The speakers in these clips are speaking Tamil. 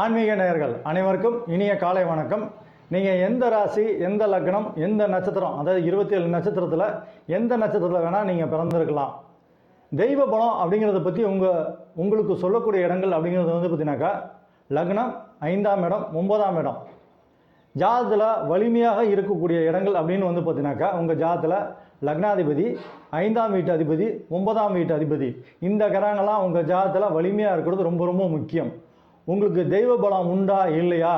ஆன்மீக நேயர்கள் அனைவருக்கும் இனிய காலை வணக்கம். நீங்கள் எந்த ராசி எந்த லக்னம் எந்த நட்சத்திரம் அதாவது இருபத்தி ஏழு நட்சத்திரத்தில் எந்த நட்சத்திரத்தில் வேணால் நீங்கள் பிறந்திருக்கலாம். தெய்வ பலம் அப்படிங்கிறத பற்றி உங்கள் உங்களுக்கு சொல்லக்கூடிய இடங்கள் அப்படிங்கிறது வந்து பார்த்தீங்கன்னாக்கா லக்னம் ஐந்தாம் இடம் ஒன்பதாம் இடம். ஜாதத்தில் வலிமையாக இருக்கக்கூடிய இடங்கள் அப்படின்னு வந்து பார்த்தீங்கன்னாக்கா உங்கள் ஜாதத்தில் லக்னாதிபதி ஐந்தாம் வீட்டு அதிபதி ஒன்பதாம் வீட்டு அதிபதி. இந்த கிரகங்கள்லாம் உங்கள் ஜாதத்தில் வலிமையாக இருக்கிறது ரொம்ப ரொம்ப முக்கியம். உங்களுக்கு தெய்வ பலம் உண்டா இல்லையா?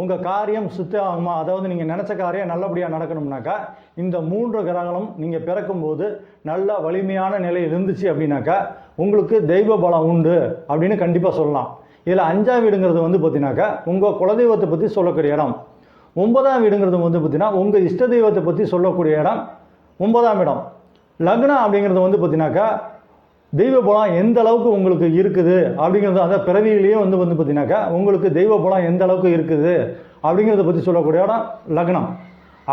உங்கள் காரியம் சுத்த ஆகுமா அதாவது நீங்கள் நினச்ச காரியம் நல்லபடியாக நடக்கணும்னாக்கா இந்த மூன்று கிரகங்களும் நீங்கள் பிறக்கும்போது நல்ல வலிமையான நிலை இருந்துச்சு அப்படின்னாக்கா உங்களுக்கு தெய்வ பலம் உண்டு அப்படின்னு கண்டிப்பாக சொல்லலாம். இதில் அஞ்சாம் வீடுங்கிறது வந்து பார்த்தீங்கன்னாக்கா உங்கள் குலதெய்வத்தை பற்றி சொல்லக்கூடிய இடம். ஒன்பதாம் வீடுங்கிறது வந்து பார்த்தீங்கன்னா உங்கள் இஷ்ட தெய்வத்தை பற்றி சொல்லக்கூடிய இடம் ஒன்பதாம் இடம். லக்னம் அப்படிங்கிறது வந்து பார்த்தீங்கன்னாக்கா தெய்வ பலம் எந்த அளவுக்கு உங்களுக்கு இருக்குது அப்படிங்கிறது அந்த பிறவியிலேயே வந்து வந்து பார்த்தீங்கன்னாக்கா உங்களுக்கு தெய்வ பலம் எந்த அளவுக்கு இருக்குது அப்படிங்கிறத பற்றி சொல்லக்கூடிய இடம் லக்னம்.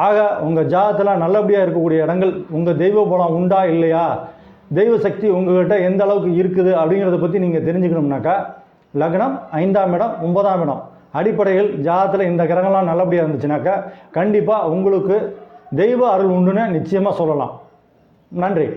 ஆக உங்கள் ஜாதத்தில் நல்லபடியாக இருக்கக்கூடிய இடங்கள் உங்கள் தெய்வ பலம் உண்டா இல்லையா? தெய்வ சக்தி உங்ககிட்ட எந்த அளவுக்கு இருக்குது அப்படிங்கிறத பற்றி நீங்கள் தெரிஞ்சுக்கணும்னாக்கா லக்னம் ஐந்தாம் இடம் ஒன்பதாம் இடம். அடிப்படையில் ஜாதத்தில் இந்த கிரகம்லாம் நல்லபடியாக இருந்துச்சுனாக்கா கண்டிப்பாக உங்களுக்கு தெய்வ அருள் உண்டுன்னு நிச்சயமாக சொல்லலாம். நன்றி.